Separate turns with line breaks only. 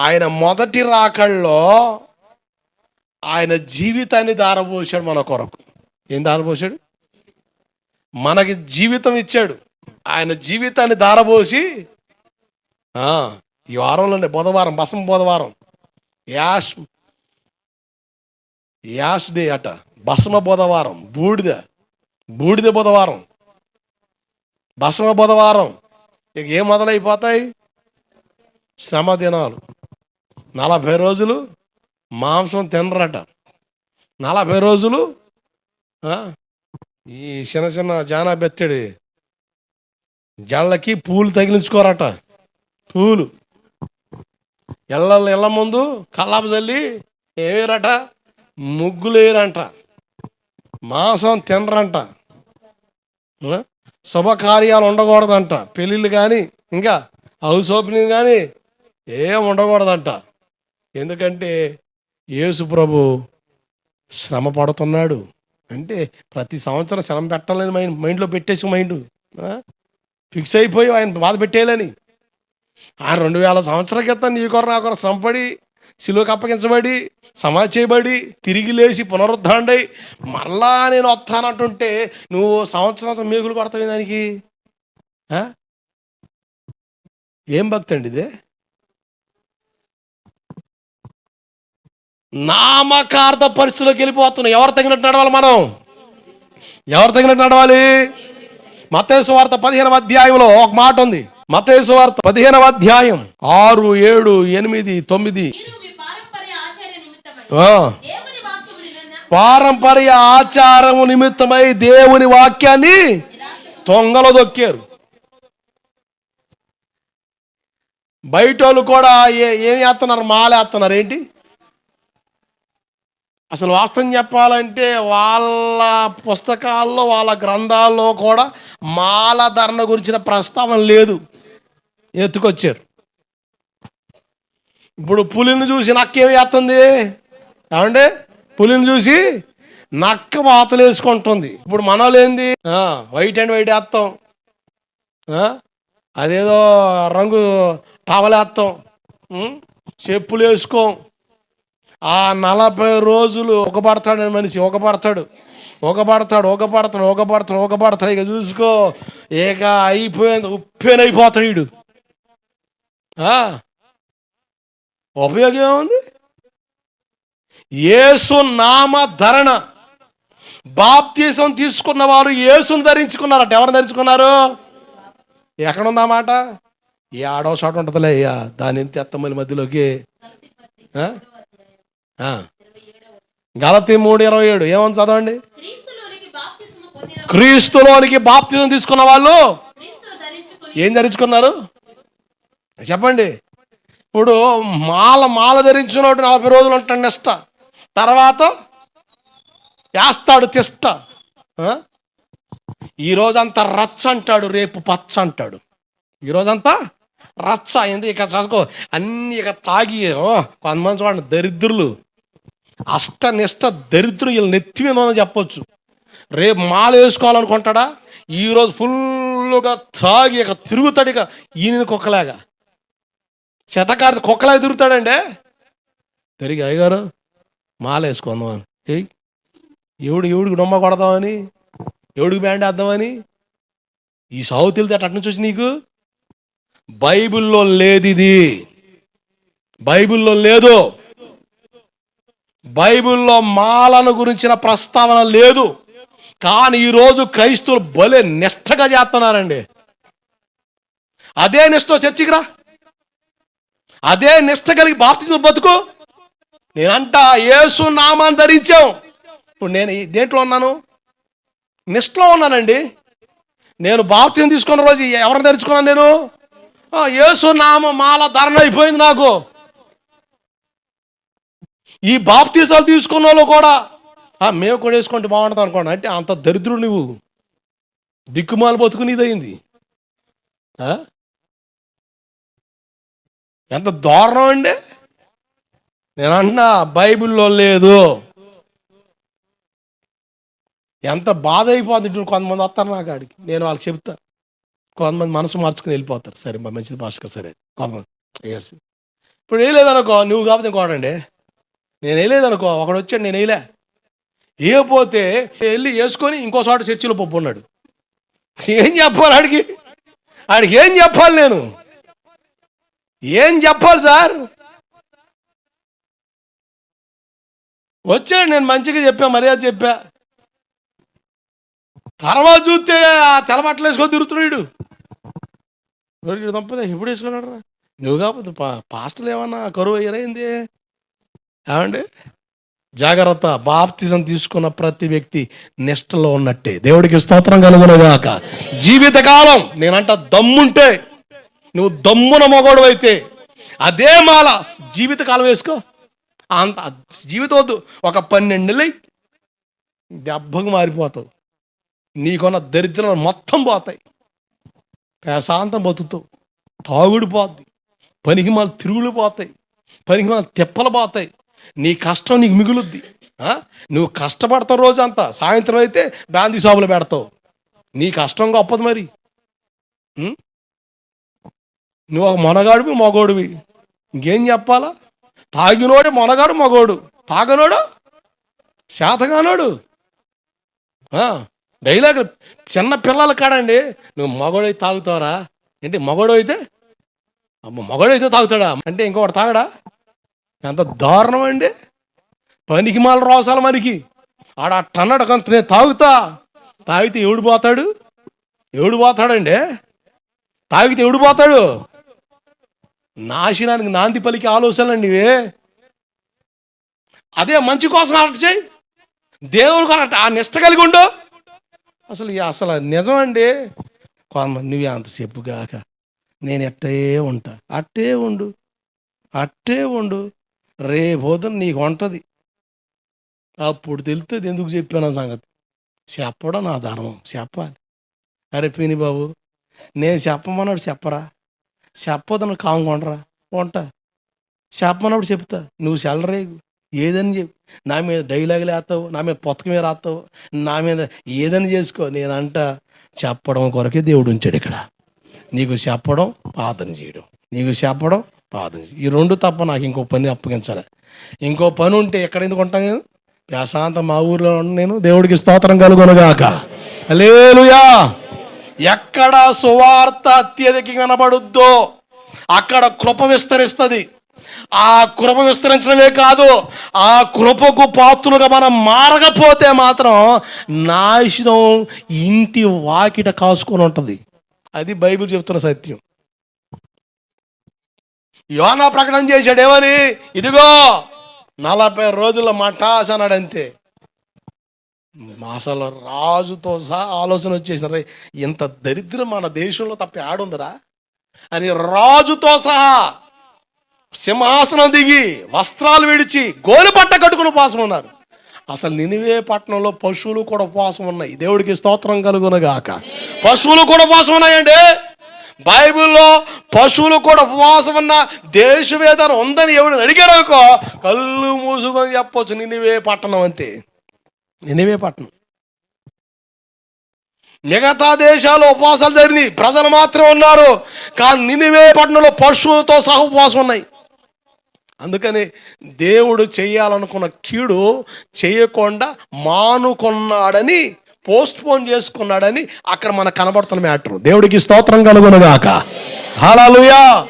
ఆయన మొదటి రాకల్లో ఆయన జీవితాన్ని దారపోసాడు మన కొరకు. ఏం దారపోసాడు మనకి జీవితం ఇచ్చాడు. ఆయన జీవితాన్ని దారబోసి ఈ వారంలోనే బుధవారం బసం బుధవారం. యాష్ యాష్ డే అట. బసమ బుధవారం బూడిద బూడిద బుధవారం. బసమ బుధవారం. ఇక ఏం మొదలైపోతాయి? శ్రమ దినాలు నలభై రోజులు మాంసం తినరట. నలభై రోజులు ఈ చిన్న చిన్న జానా బెత్తడి జళ్ళకి పూలు తగిలించుకోరట. పూలు. ఎళ్ళ ఇళ్ళ ముందు కల్లాపు చల్లి ఏమేరట ముగ్గులేరంట మాంసం తినరంట. శుభకార్యాలు ఉండకూడదంట. పెళ్ళిళ్ళు కానీ ఇంకా హౌస్ ఓపెనింగ్ కానీ ఏం ఉండకూడదంట. ఎందుకంటే యేసు ప్రభు శ్రమ పడుతున్నాడు. అంటే ప్రతి సంవత్సరం శ్రమ పెట్టాలని మైండ్ మైండ్లో పెట్టేసి మైండ్ ఫిక్స్ అయిపోయి ఆయన బాధ పెట్టేయాలని. ఆ రెండు వేల సంవత్సరాల క్రితం నీ కొర నా కొర శ్రమపడి సిలువకి అప్పగించబడి సమాధి చేయబడి తిరిగి లేచి పునరుద్ధాండై మరలా నేను వస్తానంటుంటే నువ్వు సంవత్సరం మేగులు కొడతావు దానికి? ఏం భక్తి అండి ఇదే? నామకార్థ పరిస్థితుల్లోకి వెళ్ళిపోతున్నాం. ఎవరు తగినట్టు నడవాలి మనం? ఎవరు తగినట్టు నడవాలి? మతేసు వార్త పదిహేనవ అధ్యాయంలో ఒక మాట ఉంది. మతేసు వార్త పదిహేనవ అధ్యాయం ఆరు ఏడు ఎనిమిది తొమ్మిది.
పారంపర్య
ఆచారము నిమిత్తమై దేవుని వాక్యాన్ని తొంగలో దొక్కారు. బయట వాళ్ళు కూడా ఏ ఏం చేస్తున్నారు? మాలేస్తున్నారు. ఏంటి? అసలు వాస్తవం చెప్పాలంటే వాళ్ళ పుస్తకాల్లో వాళ్ళ గ్రంథాల్లో కూడా మాల ధరణ గురించిన ప్రస్తావన లేదు. ఎత్తుకొచ్చారు. ఇప్పుడు పులిని చూసి నక్కేమి వేస్తుంది ఏమండి? పులిని చూసి నక్క వాతలు వేసుకుంటుంది. ఇప్పుడు మనోళ్ళు ఏంది వైట్ అండ్ వైట్ వేస్తాం. అదేదో రంగు టవలేస్తాం చెప్పులు వేసుకోం. ఆ నలభై రోజులు ఒక పడతాడు మనిషి ఒక పడతాడు ఒక పడతాడు ఒక పడతాడు ఒక పడతాడు ఒక పడతాడు ఇక చూసుకో ఇక అయిపోయింది ఉప్పేనైపోతాడు వీడు ఉపయోగం ఏముంది? యేసు నామ ధరణ. బాప్తీసం తీసుకున్న వారు ఏసును ధరించుకున్నారట. ఎవరు ధరించుకున్నారు? ఎక్కడుందా మాట? ఏ ఆడో చోట ఉంటుందిలే అయ్యా. దాని ఎంత ఎత్తమని మధ్యలోకి. గలతీ మూడు ఇరవై ఏడు. ఏమని చదవండి?
క్రీస్తులోనికి
బాప్తిజం తీసుకున్న వాళ్ళు ఏం ధరించుకున్నారు? చెప్పండి. ఇప్పుడు మాల మాల ధరించినోడు నలభై రోజులు ఉంటాడు నిష్ట. తర్వాత వేస్తాడు తిష్ట. ఆ? ఈ రోజంతా రచ్చ అంటాడు రేపు పచ్చ అంటాడు. ఈ రోజంతా రచ్చ ఏంది ఇక చదువుకో. అన్ని ఇక తాగి కొంతమంది చూడండి దరిద్రులు. అష్ట నిష్ట దరిద్రులు వీళ్ళు నెత్తి మీద ఉందని చెప్పొచ్చు. రేపు మాల వేసుకోవాలనుకుంటాడా? ఈరోజు ఫుల్గా తాగి ఇక తిరుగుతాడు ఇక ఈయన కుక్కలాగా. శతకారి కుక్కలాగా తిరుగుతాడండి. తిరిగి అయ్యగారు మాల వేసుకుందాం అని. ఏయ్ ఎవడు ఎవడికి డొమ్మ కొడదామని? ఎవడికి బ్యాండ్ వేద్దామని? ఈ సౌత్ వెళ్తే అటు నుంచి వచ్చి నీకు? బైబిల్లో లేదు ఇది బైబిల్లో లేదు. బైబిల్లో మాలను గురించిన ప్రస్తావన లేదు. కానీ ఈరోజు క్రైస్తవులు భలే నిష్టగా చేస్తున్నారండి. అదే నిష్ఠతో చర్చికి రా. అదే నిష్ట కలిగి బాప్తిజం బతుకు నేనంట యేసు నామాన్ని ధరించాం. ఇప్పుడు నేను దేంట్లో ఉన్నాను? నిష్టలో ఉన్నానండి. నేను బాప్తిజం తీసుకున్న రోజు ఎవరిని ధరించుకున్నాను నేను? యేసు నామ మాల ధరణ అయిపోయింది నాకు. ఈ బాప్తీసాలు తీసుకున్న వాళ్ళు కూడా మేము కూడా వేసుకుంటే బాగుంటుంది అనుకోండి. అంటే అంత దరిద్రుడు నువ్వు. దిక్కుమాల బతుకు నీదయింది ఎంత దారుణం అండి. నేను అంటున్నా బైబిల్లో లేదు. ఎంత బాధ అయిపోతుంది కొంతమంది వస్తారు నా కాడికి. నేను వాళ్ళకి చెప్తా. కొంతమంది మనసు మార్చుకుని వెళ్ళిపోతారు. సరే మా మంచిది భాషగా సరే. కొంతమంది. ఇప్పుడు ఇప్పుడు వేయలేదనుకో నువ్వు కాకపోతే ఇంకోడండి నేను వేయలేదనుకో ఒకడు వచ్చాడు నేను వేయలే. వేయపోతే వెళ్ళి వేసుకొని ఇంకో చోట చర్చిలో పప్పు ఉన్నాడు. ఏం చెప్పాలి ఆడికి? ఆడికి ఏం చెప్పాలి నేను? ఏం చెప్పాలి సార్? వచ్చాడు నేను మంచిగా చెప్పా మర్యాద చెప్పా. తర్వాత చూస్తే ఆ తెలబట్టలు వేసుకొని తిరుగుతున్నాడు వీడు. తప్పదే ఇప్పుడు వేసుకున్నాడు రా నువ్వు కాకపోతే పా పాస్టర్లు ఏమన్నా కరువు అయ్యారైంది ఏమండి? జాగ్రత్త. బాప్తిజం తీసుకున్న ప్రతి వ్యక్తి నిష్టలో ఉన్నట్టే. దేవుడికి స్తోత్రం కలుగునగాక. జీవితకాలం నేనంట దమ్ముంటే నువ్వు దమ్మున మొగోడు అయితే అదే మాల జీవితకాలం వేసుకో. అంత జీవితం వద్దు. ఒక పన్నెండు నెలలు దెబ్బకు మారిపోతావు. నీకున్న దరిద్రాలు మొత్తం పోతాయి. ప్రశాంతం బతుకుతావు. తాగుడు పోద్ది. పనికి మాల తిరుగులు పోతాయి. పనికి మన తిప్పలు పోతాయి. నీ కష్టం నీకు మిగులుద్ది. ఆ? నువ్వు కష్టపడతావు రోజంతా. సాయంత్రం అయితే బ్యాందీ షాపులు పెడతావు. నీ కష్టం గొప్పది మరి. నువ్వు ఒక మొనగాడివి మగోడివి. ఇంకేం చెప్పాలా? తాగినోడు మొనగాడు మగోడు. తాగనోడు? శాతగానోడు. డైలాగ్ చిన్న పిల్లల కాడండి. నువ్వు మగోడై తాగుతావరా? ఏంటి మగోడు అయితే అమ్మ మగోడు అయితే తాగుతాడా? అంటే ఇంకొకటి తాగడా? ఎంత దారుణం అండి? పనికి మాల రోసాలు మనకి. ఆడ అట్టన్నాడు కొంత నేను తాగుతా. తాగితే ఎవడు పోతాడు? ఎవడు పోతాడండి? తాగితే ఎవడు పోతాడు? నాశనానికి నాంది పలికి ఆలోచనలు అండి ఇవే. అదే మంచి కోసం అలట చేయి. దేవుడు కొనట ఆ నిష్ట కలిగి ఉండు. అసలు అసలు నిజం అండి. కొంతమంది అంతసేపు గాక. నేను ఎట్టే ఉంటా. అట్టే ఉండు. అట్టే ఉండు. రేపోతున్న నీకు ఉంటుంది అప్పుడు తెలుస్తుంది ఎందుకు చెప్పాను సంగతి. చెప్పడం నా ధర్మం చెప్పాలి. అరే పిని బాబు నేను చెప్పమన్నాడు చెప్పరా? చెప్పొద్దు కాముకొండరా వంట చెప్పమన్నప్పుడు చెప్తా. నువ్వు సెలరేగు ఏదని చెప్పు. నా మీద డైలాగులు వేస్తావు నా మీద పుస్తకమే రాస్తావు నా మీద ఏదని చేసుకో. నేనంట చెప్పడం కొరకే దేవుడు ఉంచాడు ఇక్కడ. నీకు చెప్పడం ప్రార్థన చేయడం. నీకు చెప్పడం ప్రార్థన ఈ రెండు తప్ప నాకు ఇంకో పని అప్పగించాలి. ఇంకో పని ఉంటే ఎక్కడ ఎందుకు ఉంటాను నేను? ప్రశాంతం మా ఊర్లో ఉన్న నేను దేవుడికి స్తోత్రం కలుగొనగాక. లేలుయా ఎక్కడ సువార్త అత్యధిక కనబడుద్దో అక్కడ కృప విస్తరిస్తుంది. ఆ కృప విస్తరించడమే కాదు ఆ కృపకు పాత్రులుగా మనం మారకపోతే మాత్రం నాశనం ఇంటి వాకిట కాసుకొని ఉంటుంది. అది బైబిల్ చెప్తున్న సత్యం. యోనా ప్రకటన చేశాడు ఏమని? ఇదిగో నలభై రోజుల మటాస్ అన్నాడు అంతే అసలు రాజుతో సహా ఆలోచన వచ్చేసిన రే ఇంత దరిద్రం మన దేశంలో తప్ప ఆడుందిరా? అని రాజుతో సహా సింహాసనం దిగి వస్త్రాలు విడిచి గోలు పట్ట కట్టుకుని ఉపవాసం ఉన్నారు. అసలు నినివే పట్టణంలో పశువులు కూడా ఉపవాసం ఉన్నాయి. దేవుడికి స్తోత్రం కలుగునగాక. పశువులు కూడా ఉపవాసం ఉన్నాయండి. బైబిల్లో పశువులు కూడా ఉపవాసం ఉన్న దేశవేదన ఉందని ఎవడు అడిగాడు అనుకో కళ్ళు మూసుకొని చెప్పొచ్చు నినివే పట్టణం అంతే నినివే పట్టణం. మిగతా దేశాలు ఉపవాసాలు జరిగినాయి. ప్రజలు మాత్రం ఉన్నారు. కానీ నినివే పట్టణంలో పశువులతో సహా ఉపవాసం ఉన్నాయి. అందుకని దేవుడు చేయాలనుకున్న కీడు చేయకుండా మానుకున్నాడని పోస్ట్ పోన్ చేసుకున్నాడని అక్కడ మనకు కనబడుతున్న మ్యాటర్. దేవుడికి స్తోత్రం కలుగునగాక హాలూయా